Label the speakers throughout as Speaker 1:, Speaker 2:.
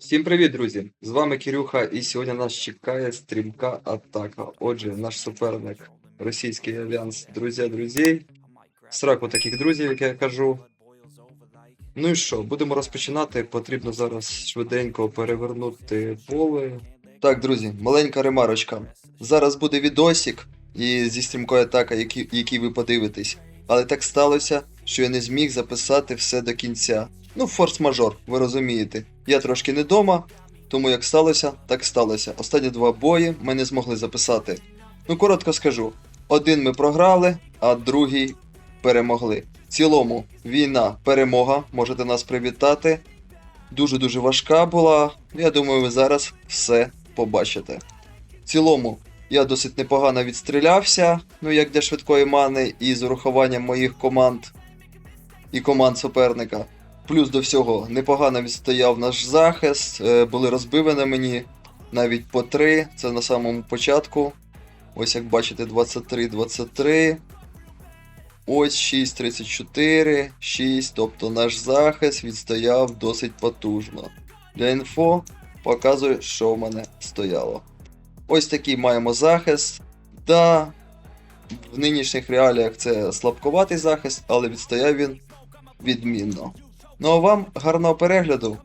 Speaker 1: Всім привіт, друзі! З вами Кирюха, і сьогодні нас чекає стрімка атака. Отже, наш суперник російський альянс друзі друзей. Сраку таких друзів, як я кажу. Ну і що, будемо розпочинати. Потрібно зараз швиденько перевернути поле. Так, друзі, маленька ремарочка. Зараз буде відосик і зі стрімкою атака, який, який ви подивитесь. Але так сталося, що я не зміг записати все до кінця. Ну, форс-мажор, ви розумієте. Я трошки не дома, тому як сталося, так сталося. Останні два бої ми не змогли записати. Ну, коротко скажу: один ми програли, а другий перемогли. В цілому, війна, перемога, можете нас привітати. Дуже-дуже важка була. Я думаю, ви зараз все побачите. В цілому, я досить непогано відстрілявся, ну як для швидкої мани, і з урахуванням моїх команд і команд суперника. Плюс до всього непогано відстояв наш захист, е, були розбиві на мені навіть по 3, це на самому початку. Ось як бачите, 23-23. Ось 6-34, 6, тобто наш захист відстояв досить потужно. Для інфо показую, що в мене стояло. Ось такий маємо захист. Да, в нинішніх реаліях це слабкуватий захист, але відстояв він відмінно. Ну а вам гарного перегляду.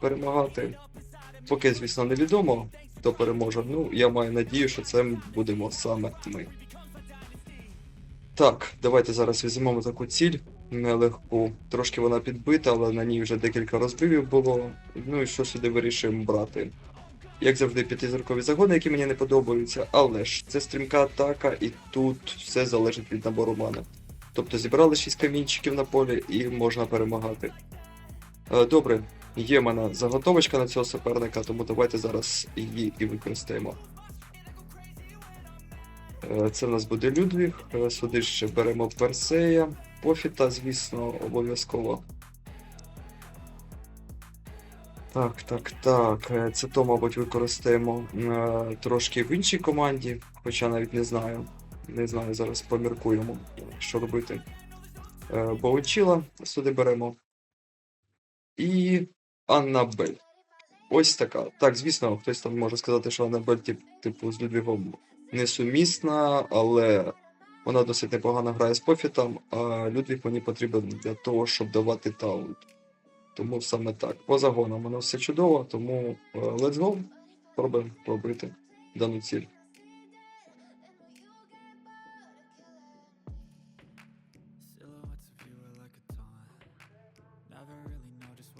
Speaker 1: Перемагати. Поки, звісно, невідомо, хто переможе. Ну, я маю надію, що це будемо саме ми. Так, давайте зараз візьмемо таку ціль нелегку. Трошки вона підбита, але на ній вже декілька розбивів було. Ну і що сюди вирішуємо брати. Як завжди, п'ятизіркові загони, які мені не подобаються, але ж це стрімка атака, і тут все залежить від набору мани. Тобто зібрали 6 камінчиків на полі і можна перемагати. Е, Добре, є в мене заготовочка на цього суперника, тому давайте зараз її і використаємо. Е, Це в нас буде Людвіг. Е, Сюди ще беремо Персея, Пофіта, звісно, обов'язково. Так, так, так. Це то, мабуть, використаємо трошки в іншій команді, хоча навіть не знаю. Не знаю, зараз поміркуємо, що робити. Е, Боучіла сюди беремо. І Аннабель. Ось така. Так, звісно, хтось там може сказати, що Аннабель, тип, типу, з Людвігом несумісна, але вона досить непогано грає з Пофітом, а Людвіг мені потрібен для того, щоб давати таунт. Тому саме так. По загонам воно все чудово, тому е, let's go. Пробуємо пробити дану ціль.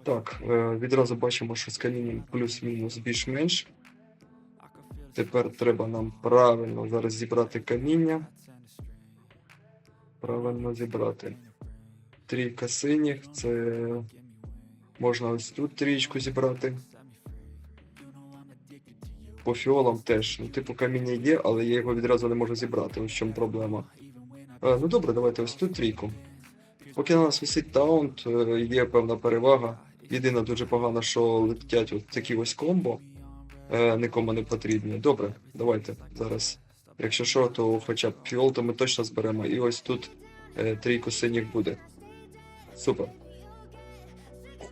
Speaker 1: Так, е, відразу бачимо, що з камінням плюс-мінус більш-менш. Тепер треба нам правильно зараз зібрати каміння. Правильно зібрати. Трійка синіх, це можна ось тут трієчку зібрати. По фіолам теж. Ну, типу каміння є, але я його відразу не можу зібрати. Ось в чому проблема. Е, ну добре, давайте ось тут трійку. Поки на нас висить таунт, е, є певна перевага. Єдине дуже погано, що летять от такі ось комбо. Е, нікому не потрібні. Добре, давайте зараз. Якщо що, то хоча б фіол, то ми точно зберемо. І ось тут е, трійку синіх буде. Супер.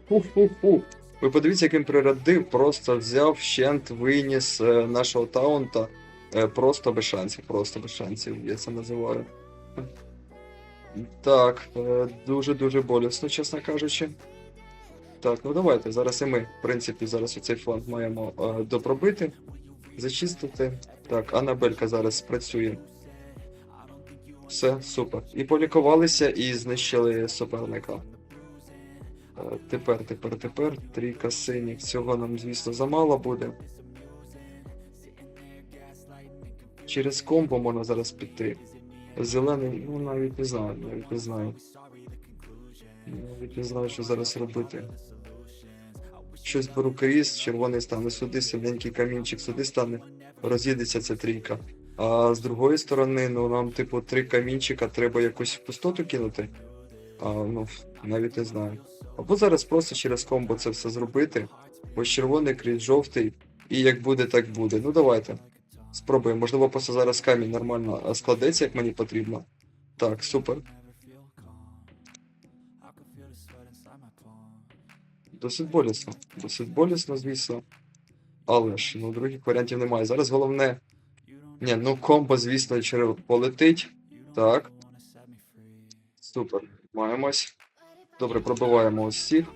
Speaker 1: Фу-фу-фу. Ви подивіться, яким прирядив, просто взяв щент, виніс е, нашого таунта. Е, просто без шансів, просто без шансів, я це називаю. Так, е, дуже-дуже болісно, чесно кажучи. Так, ну давайте. Зараз і ми, в принципі, зараз оцей фланг маємо е, допробити, зачистити. Так, Анабелька зараз спрацює. Все, супер. І полікувалися, і знищили суперника. Е, Тепер, тепер, тепер. Трійка синіх. Цього нам, звісно, замало буде. Через комбо можна зараз піти. Зелений, ну навіть не знаю, навіть не знаю. Навіть не знаю, що зараз робити. Щось беру кріс, червоний стане сюди, синенький камінчик сюди стане, роз'їдеться ця трійка. А з другої сторони, ну нам, типу, три камінчика треба якусь в пустоту кинути. А, ну, навіть не знаю. Або зараз просто через комбо це все зробити. Ось червоний, кріс, жовтий. І як буде, так буде. Ну давайте. Спробуємо. Можливо, просто зараз камінь нормально складеться, як мені потрібно. Так, супер. Досить болісно. Досить болісно, звісно. Але ж, ну, других варіантів немає. Зараз головне. Ні, ну комбо, звісно, через полетить. Так. Супер. Маємось. Добре, пробиваємо ось всіх.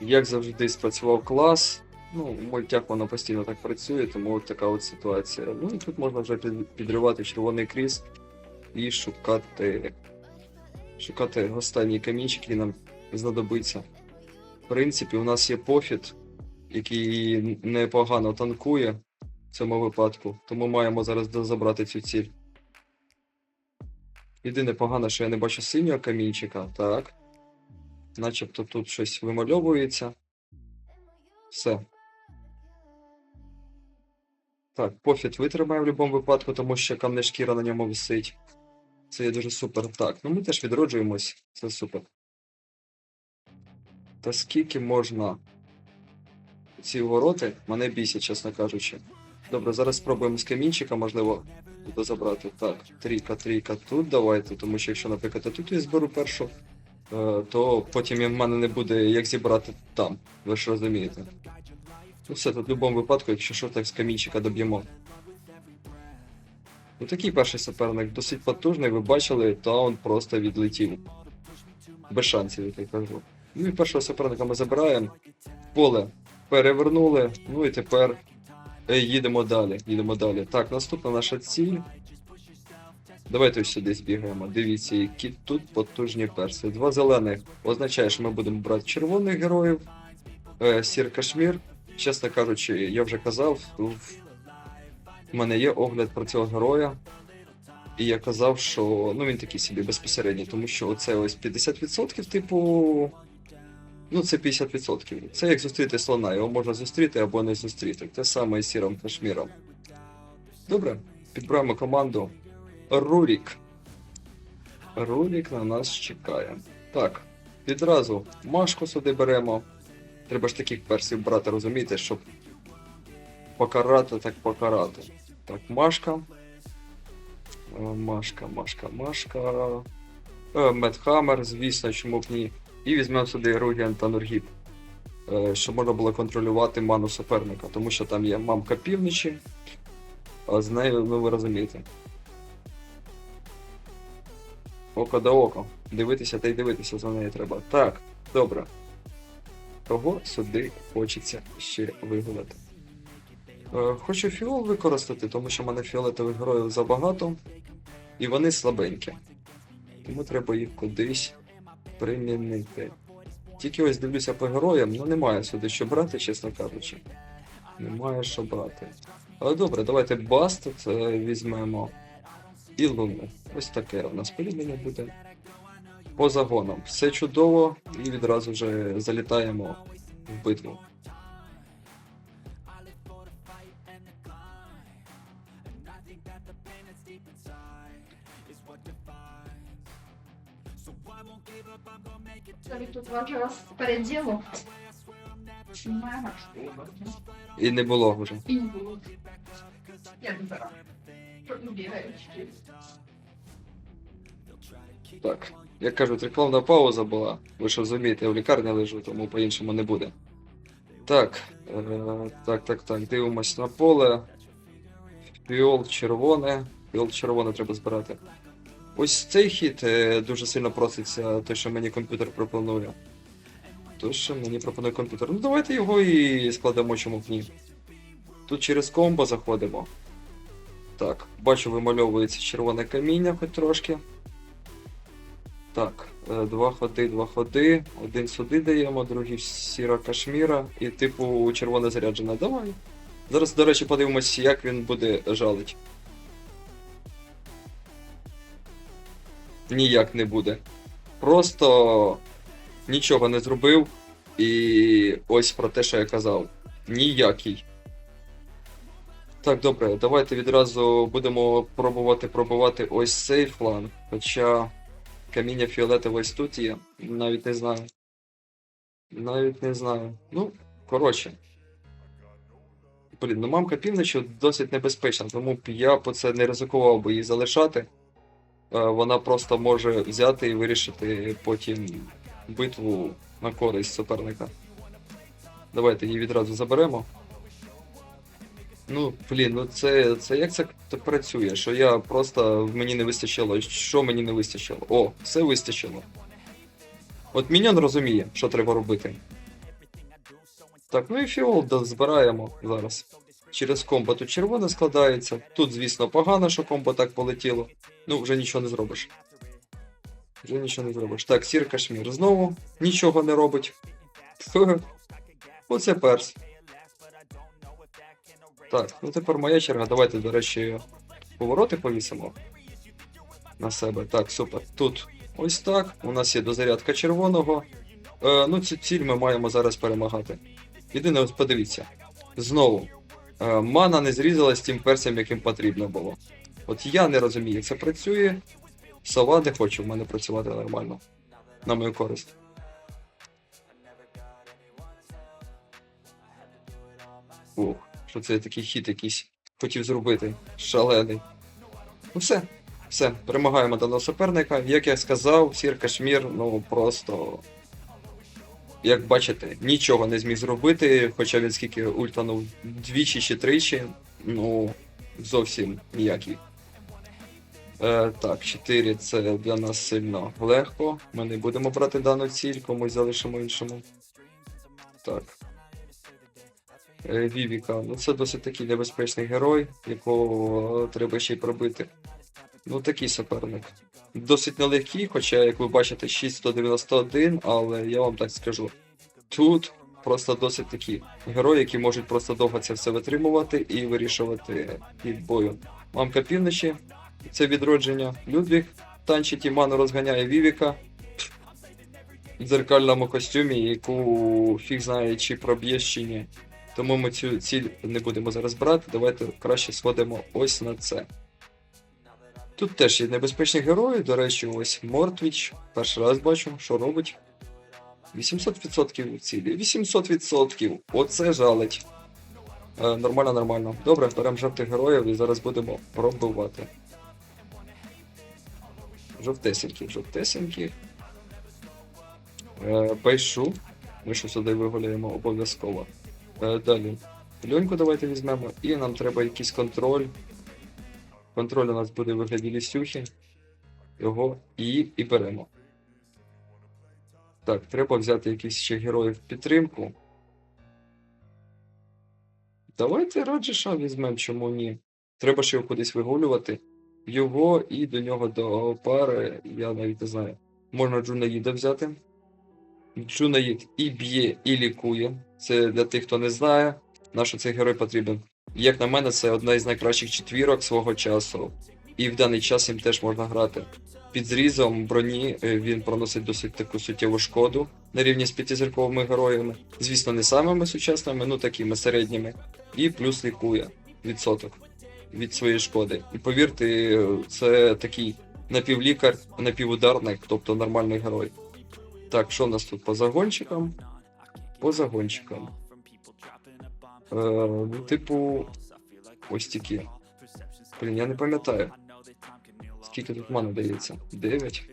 Speaker 1: Як завжди, спрацював клас. Ну, в мультях воно постійно так працює, тому от така от ситуація. Ну і тут можна вже підривати червоний кріс і шукати. Шукати останній камінчик, який нам знадобиться. В принципі, у нас є пофіт, який непогано танкує в цьому випадку, тому маємо зараз забрати цю ціль. Єдине погано, що я не бачу синього камінчика, так. Начебто тут щось вимальовується. Все. Так, пофіт витримає в будь-якому випадку, тому що камне шкіра на ньому висить. Це є дуже супер. Так, ну ми теж відроджуємось. Це супер. Та скільки можна ці вороти мене бісять, чесно кажучи. Добре, зараз спробуємо з камінчика, можливо, туди забрати. Так, трійка, трійка тут давайте, тому що якщо, наприклад, тут я зберу першу, е, то потім в мене не буде як зібрати там. Ви ж розумієте. Ну все, тут в будь-якому випадку, якщо що, так з камінчика доб'ємо. Ну такий перший суперник досить потужний, ви бачили, таун просто відлетів. Без шансів, я кажу. Ну і першого суперника ми забираємо. Поле перевернули, ну і тепер е, їдемо далі. Їдемо далі. Так, наступна наша ціль. Давайте ось сюди збігаємо. Дивіться, які тут потужні перси. Два зелених означає, що ми будемо брати червоних героїв. Е, Сір Кашмір. Чесно кажучи, я вже казав, в в мене є огляд про цього героя. І я казав, що ну він такий собі безпосередній, тому що оце ось 50%, типу. Ну, це 50%. Це як зустріти слона, його можна зустріти або не зустріти. Те саме і сіром кашміром. Добре, підбираємо команду. Рурік. Рурік на нас чекає. Так, відразу Машку сюди беремо. Треба ж таких персів брати, розумієте, щоб покарати, так покарати. Так, Машка. Е, Машка, Машка, Машка. Е, Медхаммер, звісно, чому б ні. І візьмемо сюди Ругіан та Нургіп. Е, Щоб можна було контролювати ману суперника, тому що там є мамка півночі, а з нею, ну ви розумієте. Око до око. Дивитися та й дивитися за нею треба. Так, добре. Кого сюди хочеться ще вигулати? Е, Хочу фіол використати, тому що в мене фіолетових героїв забагато, і вони слабенькі. Тому треба їх кудись примінити. Тільки ось дивлюся по героям, ну немає сюди що брати, чесно кажучи. Немає що брати. Але добре, давайте Бастет візьмемо. І Луну. Ось таке у нас порівняння буде. По загонам. Все чудово, і відразу вже залітаємо в битву.
Speaker 2: Тут.
Speaker 1: І не було вже.
Speaker 2: И не. Я забираю. Ну.
Speaker 1: Так. Як кажуть, рекламна пауза була. Ви ж розумієте, я в лікарні лежу, тому по-іншому не буде. Так. Е, так, так, так. Дивимось на поле. Фіол червоне. Фіол червоне треба збирати. Ось цей хід е, дуже сильно проситься, те, що мені комп'ютер пропонує. То, що мені пропонує комп'ютер. Ну давайте його і складемо чому б ні. Тут через комбо заходимо. Так, бачу, вимальовується червоне каміння хоч трошки. Так, е, два ходи, два ходи. Один сюди даємо, другий сіра кашміра і типу червоне заряджене. Давай. Зараз, до речі, подивимось, як він буде жалить. Ніяк не буде. Просто нічого не зробив. І ось про те, що я казав. Ніякий. Так, добре, давайте відразу будемо пробувати пробувати ось цей фланг. Хоча каміння фіолетове ось тут є. Навіть не знаю. Навіть не знаю. Ну, коротше. Блін, ну мамка півночі досить небезпечна, тому б я по це не ризикував би її залишати. Вона просто може взяти і вирішити потім битву на користь суперника. Давайте її відразу заберемо. Ну, блін, ну це, це як це працює? Що я просто мені не вистачило. Що мені не вистачило? О, все вистачило. От Міньон розуміє, що треба робити. Так, ну і фіол збираємо зараз. Через комбо тут червоне складається. Тут, звісно, погано, що комбо так полетіло. Ну, вже нічого не зробиш. Вже нічого не зробиш. Так, сір кашмір знову нічого не робить. Оце перс. Так, ну тепер моя черга. Давайте, до речі, повороти повісимо на себе. Так, супер. Тут ось так. У нас є дозарядка червоного. Е, ну, цю ціль ми маємо зараз перемагати. Єдине, ось подивіться. Знову. Е, мана не зрізалась тим персям, яким потрібно було. От я не розумію, як це працює. Сова не хоче в мене працювати нормально. На мою користь. Ух, що це такий хід якийсь хотів зробити. Шалений. Ну все, все, перемагаємо даного суперника. Як я сказав, Сір Кашмір, ну просто. Як бачите, нічого не зміг зробити, хоча він скільки ультанув двічі чи тричі, ну зовсім ніякий. Е, так, 4 це для нас сильно легко. Ми не будемо брати дану ціль, комусь залишимо іншому. Так. Е, Вівіка, ну це досить такий небезпечний герой, якого треба ще й пробити. Ну, такий суперник. Досить нелегкий, хоча, як ви бачите, 6191, але я вам так скажу. Тут просто досить такі герої, які можуть просто довго це все витримувати і вирішувати хід бою. Мамка півночі, це відродження. Людвіг танчить і ману розганяє Вівіка в дзеркальному костюмі, яку фіг знає, чи проб'є, чи ні. Тому ми цю ціль не будемо зараз брати. Давайте краще сходимо ось на це. Тут теж є небезпечні герої, до речі, ось Мортвіч. Перший раз бачу, що робить. 800% цілі. 800%! Оце жалить. Е, нормально, нормально. Добре, беремо жовтих героїв і зараз будемо пробивати. Жовтесеньких, жовтесеньких. Е, Байшу. Ми що сюди вигуляємо обов'язково. Е, далі. Льоньку давайте візьмемо. І нам треба якийсь контроль. Контроль у нас буде вигляді лісюхи. Його і, і беремо. Так, треба взяти якийсь ще героїв в підтримку. Давайте Раджиша візьмемо, чому ні. Треба ж його кудись вигулювати. Його і до нього до пари, я навіть не знаю. Можна Джунаїда взяти. Джунаїд і б'є, і лікує. Це для тих, хто не знає, на що цей герой потрібен. Як на мене, це одна із найкращих четвірок свого часу. І в даний час їм теж можна грати. Під зрізом броні е, він проносить досить таку суттєву шкоду на рівні з п'ятизірковими героями. Звісно, не самими сучасними, ну такими середніми. І плюс лікує відсоток від своєї шкоди. І повірте, це такий напівлікар, напівударник, тобто нормальний герой. Так, що в нас тут по загончикам? По загончикам. Е, ну, типу, ось такі. Блін, я не пам'ятаю. Скільки тут мани дається? 9.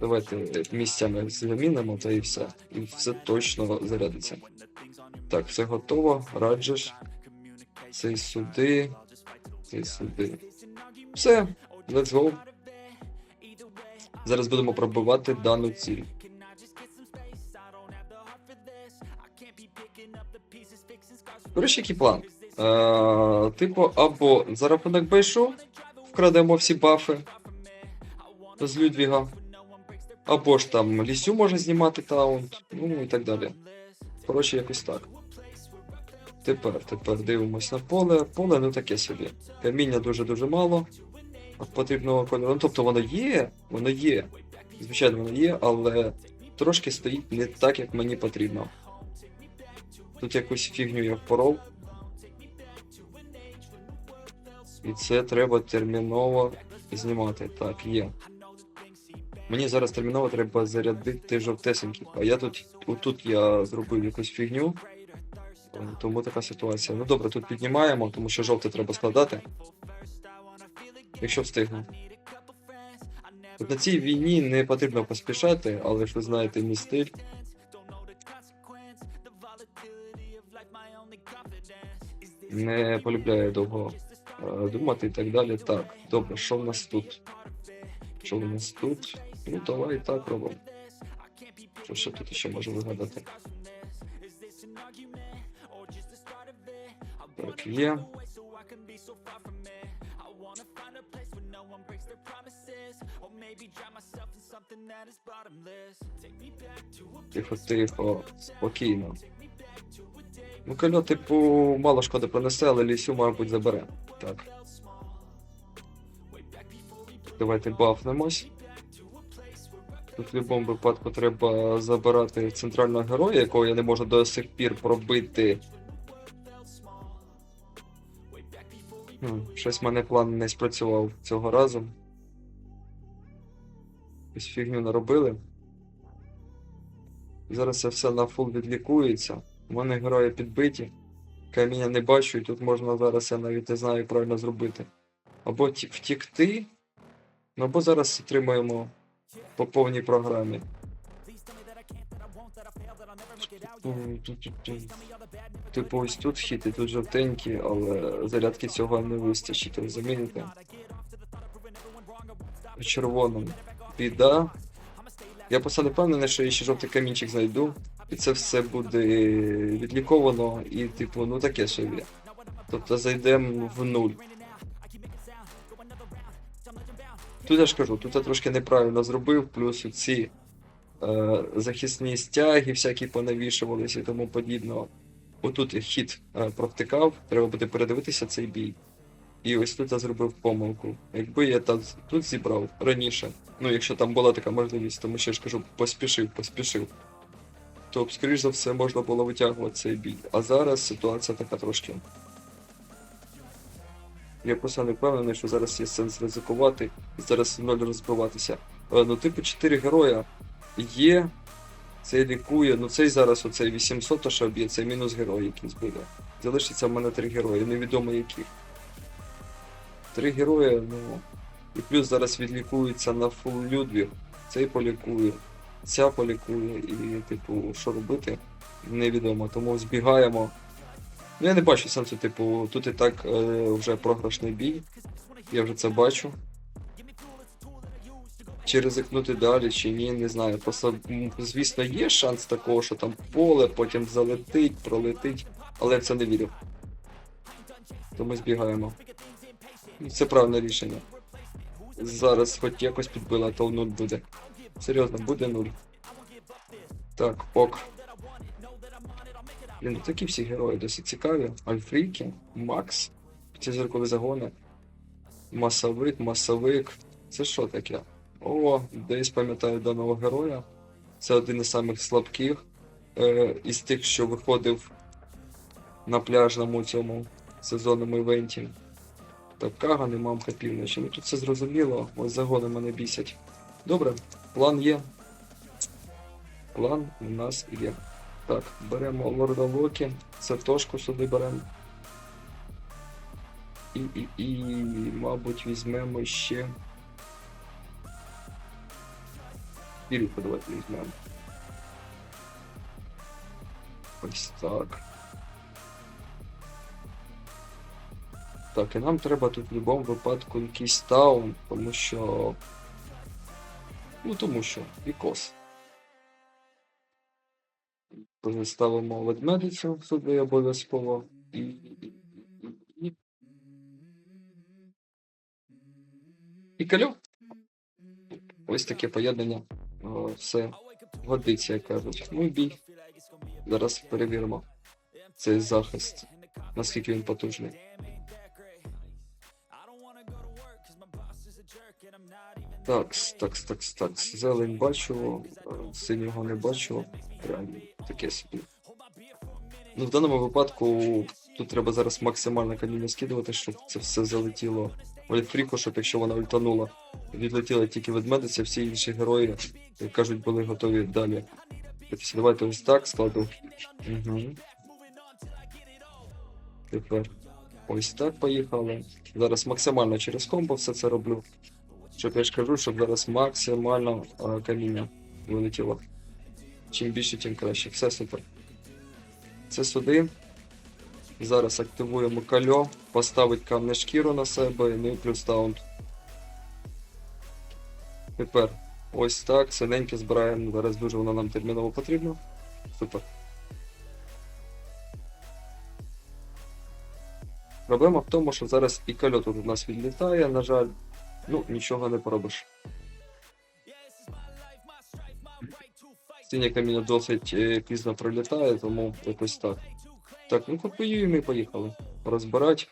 Speaker 1: Давайте місцями замінимо та і все. І все точно зарядиться. Так, все готово. Раджеш. Цей сюди. Цей сюди. Все, let's go. Зараз будемо пробивати дану ціль. Коротше, який план? Е, типу, або за рахунок Байшу вкрадемо всі бафи з Людвіга, або ж там Лісю може знімати таунт, ну і так далі. Коротше, якось так. Тепер, тепер дивимось на поле. Поле ну таке собі. Каміння дуже-дуже мало. Потрібного кольору. Ну, тобто воно є, воно є. Звичайно, воно є, але трошки стоїть не так, як мені потрібно. Тут якусь фігню я впоров. І це треба терміново знімати. Так, є. Мені зараз терміново треба зарядити жовтесеньких, а я тут, тут я зробив якусь фігню. Тому така ситуація. Ну добре, тут піднімаємо, тому що жовте треба складати. Якщо встигну. От на цій війні не потрібно поспішати, але ж ви знаєте мій стиль. Не полюбляю довго е, думати і так далі. Так, добре, що в нас тут? Що в нас тут? Ну, давай так робимо. Що тут ще може вигадати? Так, є. Тихо, тихо, спокійно. Ну, кольо, типу, мало шкоди принесе, але лісю, мабуть, забере. Так. Давайте бафнемось. Тут в будь-якому випадку треба забирати центрального героя, якого я не можу до сих пір пробити. Щось в мене план не спрацював цього разу. Якусь фігню наробили. Зараз це все на фул відлікується. У мене герої підбиті. Каміння не бачу, і тут можна зараз, я навіть не знаю, як правильно зробити. Або втікти, ну або зараз отримаємо по повній програмі. Типу ось тут вхід, і тут жовтенький, але зарядки цього не вистачить, розумієте? В червоному. Біда. Я просто не що я ще жовтий камінчик знайду. І це все буде відліковано і, типу, ну таке собі. Тобто зайдемо в нуль. Тут я ж кажу, тут я трошки неправильно зробив, плюс ці е, захисні стяги, всякі понавішувалися і тому подібного. Отут хід е, провтикав, треба буде передивитися цей бій. І ось тут я зробив помилку. Якби я там тут зібрав раніше, ну якщо там була така можливість, тому що я ж кажу, поспішив, поспішив. То скоріш за все, можна було витягувати цей бій. А зараз ситуація така трошки. Я просто не впевнений, що зараз є сенс ризикувати і зараз ноль розбиватися. Е, Ну, типу, 4 героя є. Цей лікує, ну цей зараз оцей 800 то що б'є, це мінус герой якийсь буде. Залишиться в мене три герої, невідомо які. Три герої, ну. І плюс зараз відлікується на фул Людвіг. Цей полікує, ця полікує, і, типу, що робити, невідомо. Тому збігаємо. Ну я не бачу сенсу, типу, тут і так е, вже програшний бій. Я вже це бачу. Чи ризикнути далі, чи ні, не знаю. Просто, звісно, є шанс такого, що там поле, потім залетить, пролетить, але я в це не вірю. Тому збігаємо. І Це правильне рішення. Зараз хоч якось підбила, то нуль буде. Серйозно, буде нуль. Так, ок. Блін, ну такі всі герої досить цікаві. Альфріки, Макс, ці зіркові загони. Масовик, масовик. Це що таке? О, десь пам'ятаю даного героя. Це один із самих слабких е, із тих, що виходив на пляжному цьому сезонному івенті. Так, Каган і мамка півночі. Ну тут все зрозуміло, ось загони мене бісять. Добре, план є. План у нас є. Так, беремо Лорда Локі, Сатошку сюди беремо. І, і, і, мабуть, візьмемо ще. Ірюху давайте візьмемо. Ось так. Так, і нам треба тут в будь-якому випадку якийсь таун, тому що. Ну тому що, Вікос. Ставимо ведмедицю сюди обов'язково. І. І. Ось таке поєднання. Все годиться, як кажуть. Ну бій. Зараз перевіримо цей захист, наскільки він потужний. Такс, такс, такс, такс. Зелень бачу, е, синього не бачу. Прям таке собі. Ну, в даному випадку тут треба зараз максимально каміння скидувати, щоб це все залетіло в Альфріку, щоб якщо вона ультанула, відлетіла тільки ведмедиця, всі інші герої, як кажуть, були готові далі. Тобто давайте ось так складу. Угу. Тепер ось так поїхали. Зараз максимально через комбо все це роблю. Щоб я ж кажу, щоб зараз максимально е, каміння вилетіло. Чим більше, тим краще. Все супер. Це сюди. Зараз активуємо кальо, поставить камне шкіру на себе, ну і плюс таунт. Тепер ось так, синеньке збираємо. Зараз дуже воно нам терміново потрібно. Супер. Проблема в тому, що зараз і кальо тут у нас відлітає, на жаль. Ну, нічого не поробиш. Синє каміння досить е, пізно пролітає, тому якось так. Так, ну копіюємо і поїхали. Розбирать.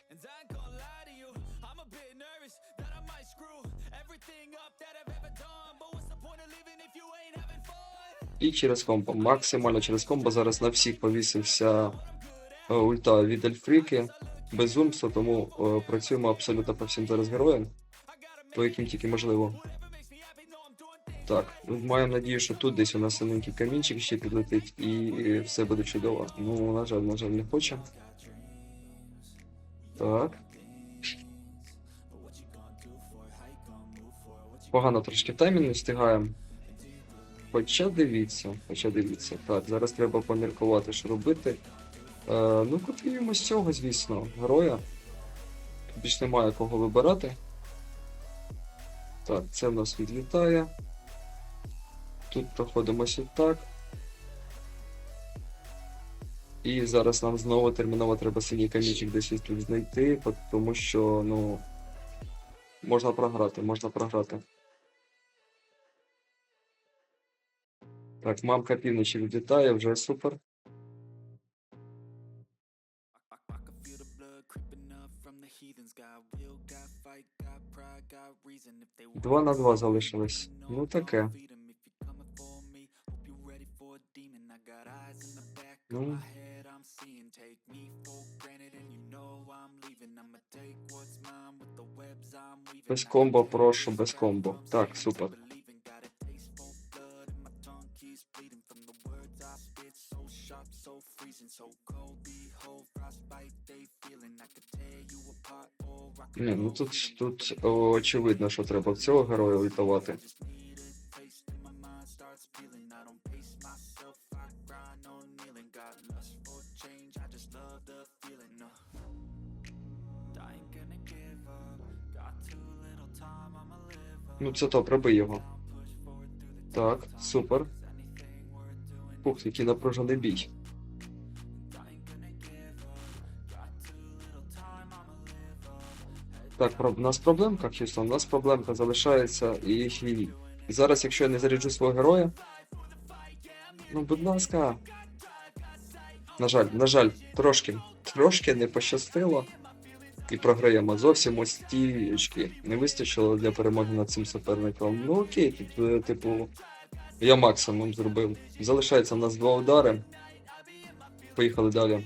Speaker 1: І через комбо. Максимально через комбо. Зараз на всіх повісився е, ульта від Ельфріки. Без умсу, тому е, працюємо абсолютно по всім зараз героям. По яким тільки можливо. Так, ну, маємо надію, що тут десь у нас синенький камінчик ще підлетить і все буде чудово. Ну, на жаль, на жаль, не хоче. Так. Погано трошки таймінг не встигаємо. Хоча дивіться, хоча дивіться. Так, зараз треба поміркувати, що робити. Е, ну, копіюємо з цього, звісно, героя. Більш немає кого вибирати. Так, це в нас відлітає. Тут проходимося так. І зараз нам знову терміново треба синій камінчик десь тут знайти, тому що, ну. Можна програти, можна програти. Так, мамка півночі відлітає, вже супер. What's на два залишилось. Ну таке.
Speaker 3: weaving.
Speaker 1: Без комбо, прошу, без комбо. Так, супер.
Speaker 3: Ain't gonna give up. Got too little time, I'ma live up.
Speaker 1: Ну це то, пробий його. Так, супер. Ух, який напружений бій. Так, у нас проблемка, Х'юстон, у нас проблемка залишається і хвілі. І зараз, якщо я не заряджу свого героя. Ну, будь ласка. На жаль, на жаль, трошки, трошки не пощастило. І програємо зовсім ось ті очки. Не вистачило для перемоги над цим суперником. Ну окей, е, типу, я максимум зробив. Залишається в нас два удари. Поїхали далі.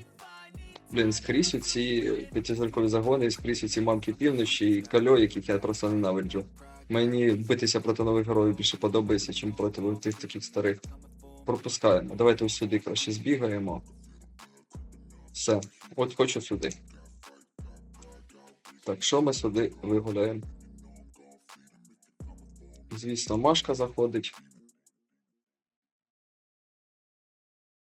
Speaker 1: Блін, скрізь у ці п'ятизіркові загони, скрізь у ці мамки півночі і кальо, яких я просто ненавиджу. Мені битися проти нових героїв більше подобається, чим проти тих таких старих. Пропускаємо. Давайте ось сюди краще збігаємо. Все. От хочу сюди. Так, що ми сюди вигуляємо? Звісно, Машка заходить.